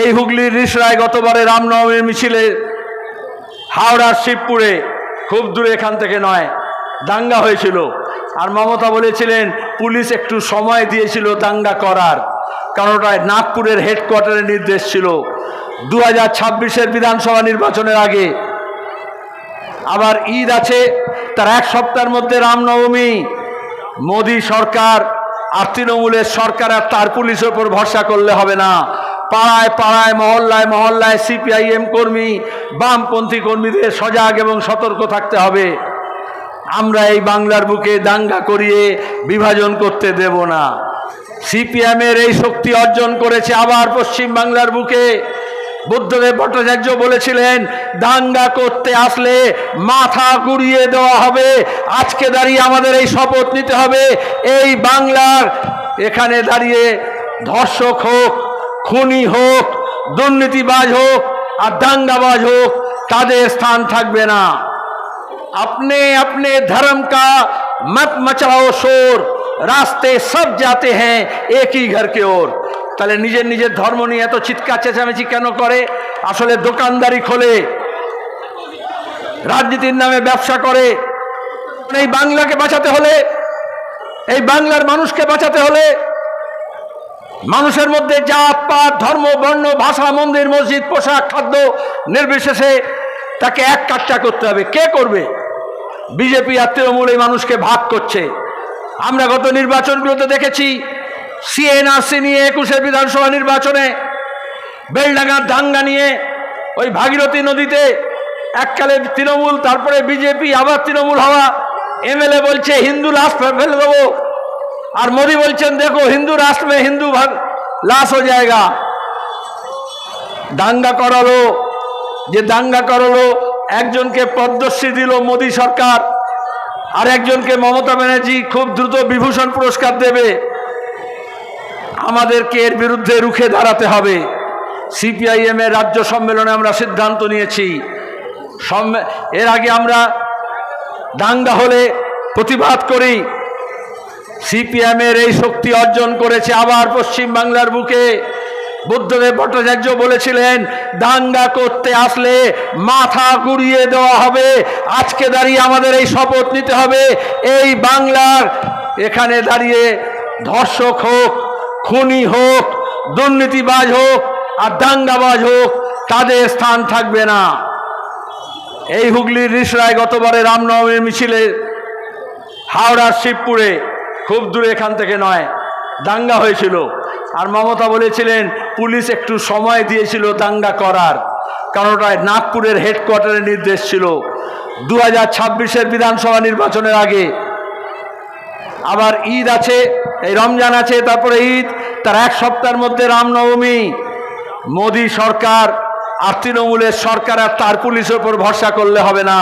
এই হুগলির রিসরায় গতবারে রামনবমীর মিছিলে হাওড়ার শিবপুরে, খুব দূরে এখান থেকে নয়, দাঙ্গা হয়েছিল। আর মমতা বলেছিলেন, পুলিশ একটু সময় দিয়েছিল দাঙ্গা করার, কারণ ওটা নাগপুরের হেডকোয়ার্টারের নির্দেশ ছিল। দু হাজার ছাব্বিশের বিধানসভা নির্বাচনের আগে আবার ঈদ আছে, তার এক সপ্তাহের মধ্যে রামনবমী। মোদী সরকার আর তৃণমূলের সরকার আর তার পুলিশের উপর ভরসা করলে হবে না। পাড়ায় পাড়ায়, মহল্লায় মহল্লায় সিপিআইএম কর্মী, বামপন্থী কর্মীদের সজাগ এবং সতর্ক থাকতে হবে। আমরা এই বাংলার বুকে দাঙ্গা করিয়ে বিভাজন করতে দেব না। সিপিএমের এই শক্তি অর্জন করেছে আবার পশ্চিম বাংলার বুকে। বুদ্ধদেব ভট্টাচার্য বলেছিলেন, দাঙ্গা করতে আসলে মাথা গুড়িয়ে দেওয়া হবে। আজকে দাঁড়িয়ে আমাদের এই শপথ নিতে হবে। এই বাংলার এখানে দাঁড়িয়ে ধর্ষক হোক খুনি হোক দুর্নীতিবাজ হোক আর দাঙ্গাবাজ হোক তাদের স্থান থাকবে না अपने अपने धर्म का मत मचाओ शोर रास्ते सब जाते हैं एक ही घर के ओर তাহলে নিজের নিজের ধর্ম নিয়ে এত চিৎকার চেঁচামেচি কেন করে আসলে দোকানদারি খোলে রাজনীতির নামে ব্যবসা করে এই বাংলাকে বাঁচাতে হলে এই বাংলার মানুষকে বাঁচাতে হলে মানুষের মধ্যে জাত, পাত, ধর্ম, বর্ণ, ভাষা, মন্দির, মসজিদ, পোশাক, খাদ্য নির্বিশেষে তাকে এক কাটটা করতে হবে। কে করবে? বিজেপি আর তৃণমূল এই মানুষকে ভাগ করছে। আমরা গত নির্বাচনগুলোতে দেখেছি সিএনআরসি নিয়ে একুশের বিধানসভা নির্বাচনে বেলডাঙ্গার দাঙ্গা নিয়ে ওই ভাগীরথী নদীতে এককালে তৃণমূল, তারপরে বিজেপি, আবার তৃণমূল হওয়া এমএলএ বলছে, হিন্দু লাশ ফেলে দেবো। আর মোদি বলছেন, দেখো, হিন্দু রাষ্ট্র মে হিন্দু লাশ হয়ে যায়গা দাঙ্গা করালো, যে দাঙ্গা করালো, একজনকে পদ্মশ্রী দিল মোদী সরকার, আর একজনকে মমতা ব্যানার্জি খুব দ্রুত বিভূষণ পুরস্কার দেবে। আমাদেরকে এর বিরুদ্ধে রুখে দাঁড়াতে হবে। সিপিআইএম এর রাজ্য সম্মেলনে আমরা সিদ্ধান্ত নিয়েছি। এর আগে আমরা দাঙ্গা হলে প্রতিবাদ করি। সিপিএমের এই শক্তি অর্জন করেছে আবার পশ্চিম বাংলার বুকে। বুদ্ধদেব ভট্টাচার্য বলেছিলেন, দাঙ্গা করতে আসলে মাথা গুড়িয়ে দেওয়া হবে। আজকে দাঁড়িয়ে আমাদের এই শপথ নিতে হবে। এই বাংলার এখানে দাঁড়িয়ে ধর্ষক হোক, খুনি হোক, দুর্নীতিবাজ হোক আর দাঙ্গাবাজ হোক, তাদের স্থান থাকবে না। এই হুগলির রিসরায় গতবারে রামনবমীর মিছিলে হাওড়ার শিবপুরে খুব দূরে এখান থেকে নয়, দাঙ্গা হয়েছিল। আর মমতা বলেছিলেন, পুলিশ একটু সময় দিয়েছিল দাঙ্গা করার। কারণ ওটা নাগপুরের হেডকোয়ার্টারের নির্দেশ ছিল। দু হাজার ছাব্বিশের বিধানসভা নির্বাচনের আগে আবার ঈদ আছে, এই রমজান আছে, তারপরে ঈদ, তার এক সপ্তাহের মধ্যে রামনবমী। মোদী সরকার আর তৃণমূলের সরকার আর তার পুলিশের উপর ভরসা করলে হবে না।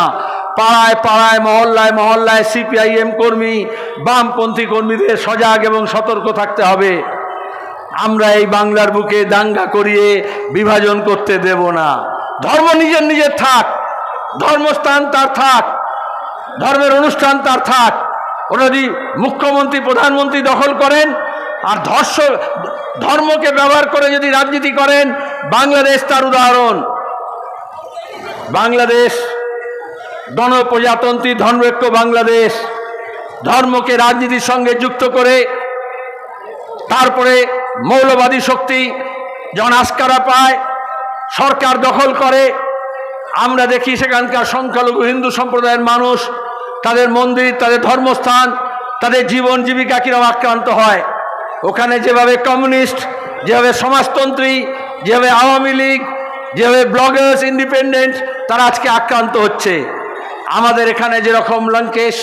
পাড়ায় পাড়ায়, মহল্লায় মহল্লায় সিপিআইএম কর্মী, বামপন্থী কর্মীদের সজাগ এবং সতর্ক থাকতে হবে। আমরা এই বাংলার বুকে দাঙ্গা করিয়ে বিভাজন করতে দেব না। ধর্ম নিজের নিজের থাক, ধর্মস্থান তার থাক, ধর্মের অনুষ্ঠান তার থাক। ওরা যদি মুখ্যমন্ত্রী, প্রধানমন্ত্রী দখল করেন, আর ধর্ষ, ধর্মকে ব্যবহার করে যদি রাজনীতি করেন, বাংলাদেশ তার উদাহরণ। বাংলাদেশ গণপ্রজাতন্ত্রী ধর্মৈক্য বাংলাদেশ ধর্মকে রাজনীতির সঙ্গে যুক্ত করে, তারপরে মৌলবাদী শক্তি যখন আস্কারা পায়, সরকার দখল করে, আমরা দেখি সেখানকার সংখ্যালঘু হিন্দু সম্প্রদায়ের মানুষ, তাদের মন্দির, তাদের ধর্মস্থান, তাদের জীবন জীবিকা কীরকম আক্রান্ত হয়। ওখানে যেভাবে কমিউনিস্ট, যেভাবে সমাজতন্ত্রী, যেভাবে আওয়ামী লীগ, যেভাবে ব্লগার্স, ইন্ডিপেন্ডেন্ট, তারা আজকে আক্রান্ত হচ্ছে। আমাদের এখানে যেরকম লঙ্কেশ,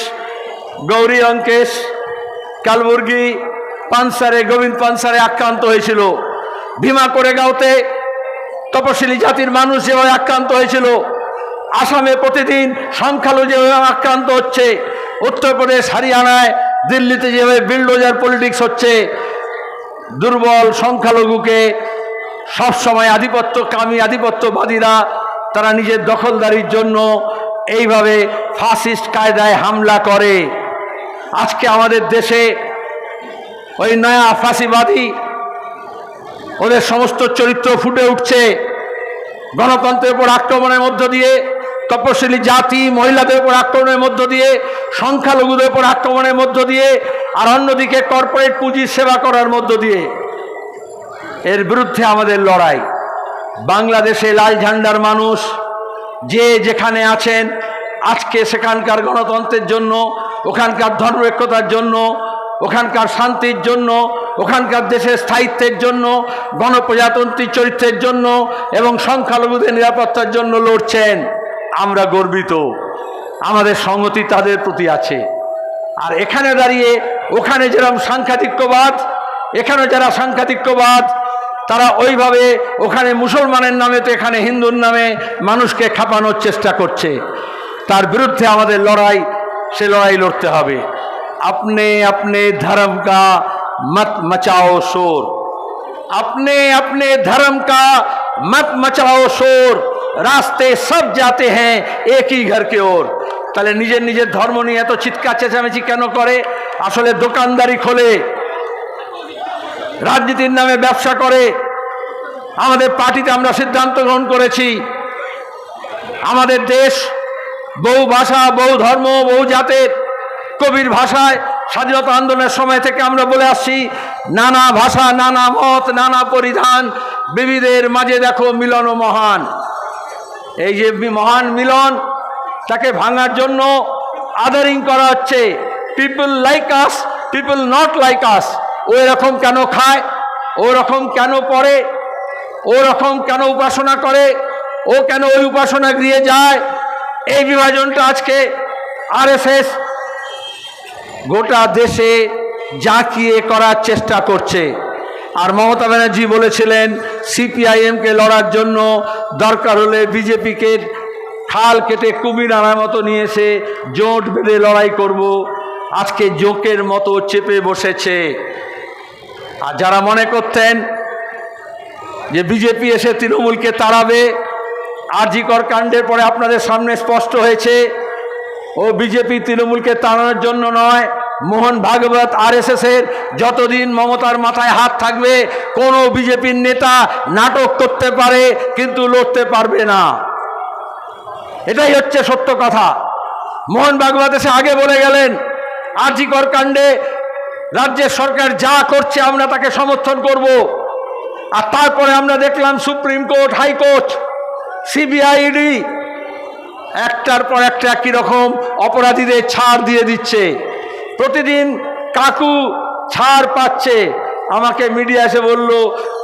গৌরী অঙ্কেশ কালবুর্গি পানসারে, গোবিন্দ পানসারে আক্রান্ত হয়েছিল। ভীমা করে গাঁওতে তপশিলি জাতির মানুষ যেভাবে আক্রান্ত হয়েছিল, আসামে প্রতিদিন সংখ্যালঘু যেভাবে আক্রান্ত হচ্ছে, উত্তরপ্রদেশ, হরিয়ানায়, দিল্লিতে যেভাবে বিল্ডোজার পলিটিক্স হচ্ছে, দুর্বল সংখ্যালঘুকে সবসময় আধিপত্য কামি, আধিপত্যবাদীরা তারা নিজের দখলদারির জন্য এইভাবে ফাসিস্ট কায়দায় হামলা করে। আজকে আমাদের দেশে ওই নয়া ফাঁসিবাদী ওদের সমস্ত চরিত্র ফুটে উঠছে। গণতন্ত্রের উপর আক্রমণের মধ্য দিয়ে, তপশিলি জাতি, মহিলাদের উপর আক্রমণের মধ্য দিয়ে, সংখ্যালঘুদের উপর আক্রমণের মধ্য দিয়ে, আর অন্যদিকে কর্পোরেট পুঁজির সেবা করার মধ্য দিয়ে। এর বিরুদ্ধে আমাদের লড়াই। বাংলাদেশে লাল ঝান্ডার মানুষ যে যেখানে আছেন, আজকে সেখানকার গণতন্ত্রের জন্য, ওখানকার ধর্মনিরপেক্ষতার জন্য, ওখানকার শান্তির জন্য, ওখানকার দেশের স্থায়িত্বের জন্য, গণপ্রজাতন্ত্রী চরিত্রের জন্য এবং সংখ্যালঘুদের নিরাপত্তার জন্য লড়ছেন। আমরা গর্বিত। আমাদের সংহতি তাদের প্রতি আছে। আর এখানে দাঁড়িয়ে, ওখানে যেরকম সাংঘাতিক্যবাদ এখানে যারা সাংঘাতিক্যবাদ তারা ওইভাবে ওখানে মুসলমানের নামে তো এখানে হিন্দুর নামে মানুষকে খাপানোর চেষ্টা করছে। তার বিরুদ্ধে আমাদের লড়াই, সে লড়াই লড়তে হবে। আপনি আপনি ধর্ম কা মত মচাও শোর। আপনি আপনি ধর্ম কা মত মচাও শোর। রাস্তে সব যাতে হ্যাঁ একই ঘরকে ওর। তাহলে নিজের নিজের ধর্ম নিয়ে এত চিৎকার চেঁচামেচি কেন করে? আসলে দোকানদারি খোলে। রাজনীতির নামে ব্যবসা করে। আমাদের পার্টিতে আমরা সিদ্ধান্ত গ্রহণ করেছি। আমাদের দেশ বহু ভাষা, বহু ধর্ম, বহু জাতের কবির ভাষায় স্বাধীনতা আন্দোলনের সময় থেকে আমরা বলে আসছি, নানা ভাষা, নানা মত, নানা পরিধান, বিবিধের মাঝে দেখো মিলন ও মহান। এই যে মহান মিলন, তাকে ভাঙার জন্য আদারিং করা হচ্ছে। People like us people not like us ও এরকম কেন খায়? ও রকম কেন পড়ে? ও রকম কেন উপাসনা করে? ও কেন ওই উপাসনা গৃহে যায়? এই বিভাজনটা আজকে আরএসএস গোটা দেশে জাঁকিয়ে করার চেষ্টা করছে। আর মমতা ব্যানার্জি বলেছিলেন, সিপিআইএমকে লড়ার জন্য দরকার হলে বিজেপিকে খাল কেটে কুমির আনার মতো নিয়ে এসে জোট বেঁধে লড়াই করব। আজকে জোকের মতো চেপে বসেছে। আর যারা মনে করতেন যে বিজেপি এসে তৃণমূলকে তাড়াবে, আরজিকর কাণ্ডের পরে আপনাদের সামনে স্পষ্ট হয়েছে, ও বিজেপি তৃণমূলকে তাড়ানোর জন্য নয়, মোহন ভাগবত এর যতদিন মমতার মাথায় হাত থাকবে, কোনো বিজেপির নেতা নাটক করতে পারে, কিন্তু লড়তে পারবে না। এটাই হচ্ছে সত্য কথা। মোহন ভাগবত এসে আগে বলে গেলেন, আরজিকর কাণ্ডে রাজ্যের সরকার যা করছে, আমরা তাকে সমর্থন করব। আর তারপরে আমরা দেখলাম সুপ্রিম কোর্ট হাইকোর্ট সিবিআইডি, একটার পর একটা একই রকম অপরাধীদের ছাড় দিয়ে দিচ্ছে। প্রতিদিন কাকু ছাড় পাচ্ছে। আমাকে মিডিয়া এসে বলল,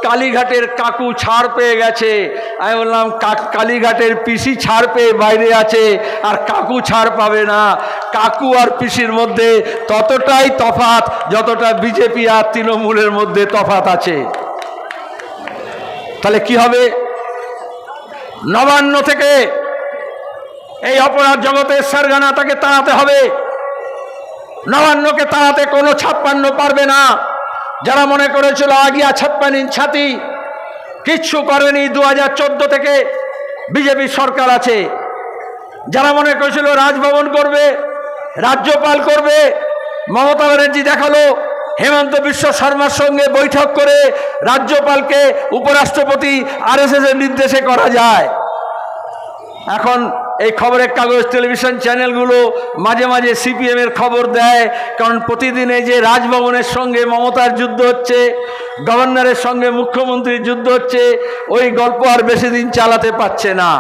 কালীঘাটের কাকু ছাড় পেয়ে গেছে। আমি বললাম কালীঘাটের পিসি ছাড় পেয়ে বাইরে আছে, আর কাকু ছাড় পাবে না। কাকু আর পিসির মধ্যে ততটাই তফাত যতটা বিজেপি আর তৃণমূলের মধ্যে তফাত আছে। তাহলে কি হবে? নবান্ন থেকে এই অপরাধ জগতের সারগানা তাকে তাড়াতে হবে। নবান্নকে তাড়াতে কোনো ছাপ্পান্ন পারবে না। যারা মনে করেছিল আগিয়া ছাপ্পান্ন ছাতি, কিচ্ছু করেনি দু হাজার চোদ্দ থেকে বিজেপি সরকার আছে। যারা মনে করেছিল রাজভবন করবে, রাজ্যপাল করবে, মমতা ব্যানার্জি দেখাল, হেমন্ত বিশ্ব শর্মার সঙ্গে বৈঠক করে রাজ্যপালকে উপরাষ্ট্রপতি আরএসএস এর নির্দেশে করা যায়। এখন এই খবরের কাগজ টেলিভিশন চ্যানেলগুলো মাঝে মাঝে সিপিএম এর খবর দেয়, কারণ প্রতিদিন যে রাজভবনের সঙ্গে মমতার যুদ্ধ হচ্ছে, গভর্নরের সঙ্গে মুখ্যমন্ত্রীর যুদ্ধ হচ্ছে, ওই গল্প আর বেশি দিন চালাতে পারছে না।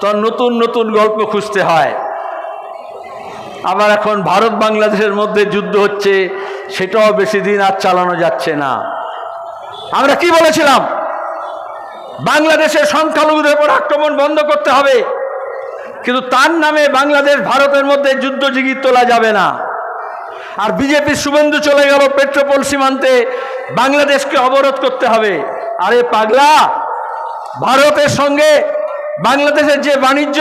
তো নতুন নতুন গল্প খুঁজতে হয়। আবার এখন ভারত বাংলাদেশের মধ্যে যুদ্ধ হচ্ছে, সেটাও বেশি দিন আর চালানো যাচ্ছে না। আমরা কি বলেছিলাম? বাংলাদেশের সংখ্যালঘুদের উপর আক্রমণ বন্ধ করতে হবে। কিন্তু তার নামে বাংলাদেশ, ভারতের মধ্যে যুদ্ধ জিগির তোলা যাবে না। আর বিজেপির শুভেন্দু চলে গেল পেট্রোপোল সীমান্তে। বাংলাদেশকে অবরোধ করতে হবে। আরে পাগলা, ভারতের সঙ্গে বাংলাদেশের যে বাণিজ্য,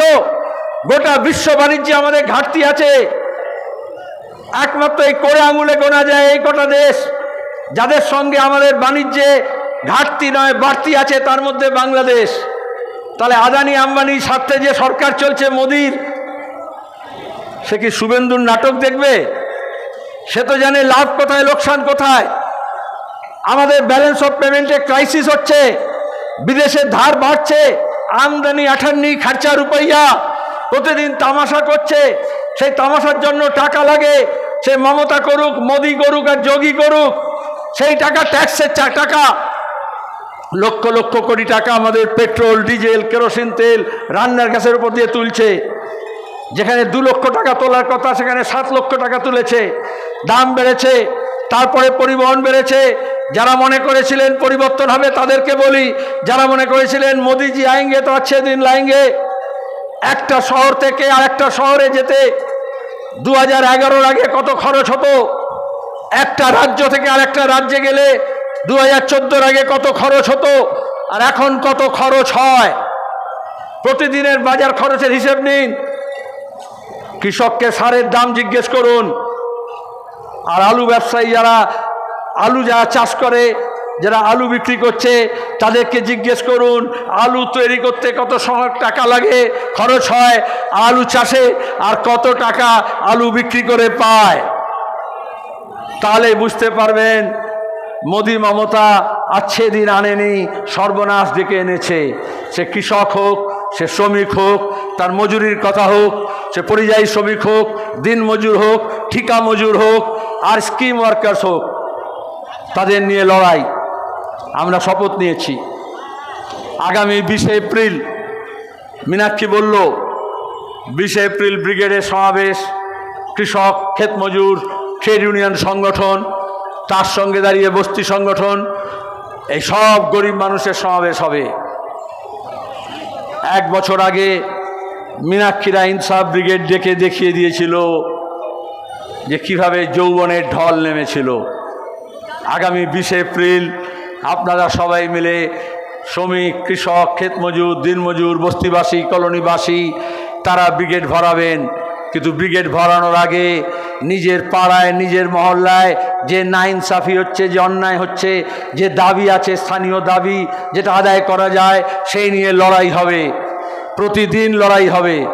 গোটা বিশ্ব বাণিজ্যে আমাদের ঘাটতি আছে। একমাত্র এই করে আঙুলে গোনা যায় এই কটা দেশ। যাদের সঙ্গে আমাদের বাণিজ্যে ঘাটতি নয়, বাড়তি আছে, তার মধ্যে বাংলাদেশ। তাহলে আদানি আম্বানির স্বার্থে যে সরকার চলছে মোদির, সে কি শুভেন্দুর নাটক দেখবে? সে তো জানে লাভ কোথায়, লোকসান কোথায়। আমাদের ব্যালেন্স অফ পেমেন্টে ক্রাইসিস হচ্ছে, বিদেশের ধার বাড়ছে, আমদানি আঠান্নি খরচা রুপাইয়া প্রতিদিন তামাশা করছে। সেই তামাশার জন্য টাকা লাগে, সে মমতা করুক, মোদি করুক আর যোগী করুক, সেই টাকা ট্যাক্সের টাকা লক্ষ লক্ষ কোটি টাকা আমাদের পেট্রোল, ডিজেল, কেরোসিন, তেল রান্নার গ্যাসের উপর দিয়ে তুলছে। যেখানে দু লক্ষ টাকা তোলার কথা, সেখানে সাত লক্ষ টাকা তুলেছে। দাম বেড়েছে, তারপরে পরিবহন বেড়েছে। যারা মনে করেছিলেন পরিবর্তন হবে, তাদেরকে বলি, যারা মনে করেছিলেন মোদিজি আইঙ্গে তো আছে দিন লাইঙ্গে। একটা শহর থেকে আর একটা শহরে যেতে দু হাজার আগে কত খরচ হতো? একটা রাজ্য থেকে আর একটা রাজ্যে গেলে দু হাজার আগে কত খরচ হতো? আর এখন কত খরচ হয়? প্রতিদিনের বাজার খরচের হিসেব নিন। কৃষককে সারের দাম জিজ্ঞেস করুন। আর আলু ব্যবসায়ী যারা, আলু যারা চাষ করে, যারা আলু বিক্রি করছে, তাদেরকে জিজ্ঞেস করুন, আলু তৈরি করতে কত সময় টাকা লাগে, খরচ হয়, আলু চাষে আর কত টাকা আলু বিক্রি করে পায়? তাহলে বুঝতে পারবেন মোদি মমতা আচ্ছে দিন আনেনি, সর্বনাশ ডেকে এনেছে। সে কৃষক হোক, সে শ্রমিক হোক, তার মজুরির কথা হোক, সে পরিযায়ী শ্রমিক হোক, দিন মজুর হোক, ঠিকা মজুর হোক, আর স্কিম ওয়ার্কার্স হোক, তাদের নিয়ে লড়াই। আমরা শপথ নিয়েছি। আগামী বিশে এপ্রিল, মীনাক্ষী বলল, বিশে এপ্রিল ব্রিগেডের সমাবেশ, কৃষক, ক্ষেত মজুর, ট্রেড ইউনিয়ন সংগঠন তার সঙ্গে দাঁড়িয়ে বস্তি সংগঠন, এই সব গরিব মানুষের সমাবেশ হবে। এক বছর আগে মীনাক্ষীরা ইনসাফ ব্রিগেড ডেকে দেখিয়ে দিয়েছিল যে কীভাবে যৌবনের ঢল নেমেছিল। আগামী বিশে এপ্রিল আপনারা সবাই মিলে শ্রমিক, কৃষক ক্ষেত মজুর দিনমজুর, বস্তিবাসী, কলোনিবাসী, তারা ব্রিগেড ভরাবেন। কিন্তু ব্রিগেড ভরানোর আগে নিজের পাড়ায়, নিজের মহল্লায় যে না ইনসাফি হচ্ছে, যে অন্যায় হচ্ছে, যে দাবি আছে, স্থানীয় দাবি যেটা আদায় করা যায়, সেই নিয়ে লড়াই হবে। প্রতিদিন লড়াই হবে।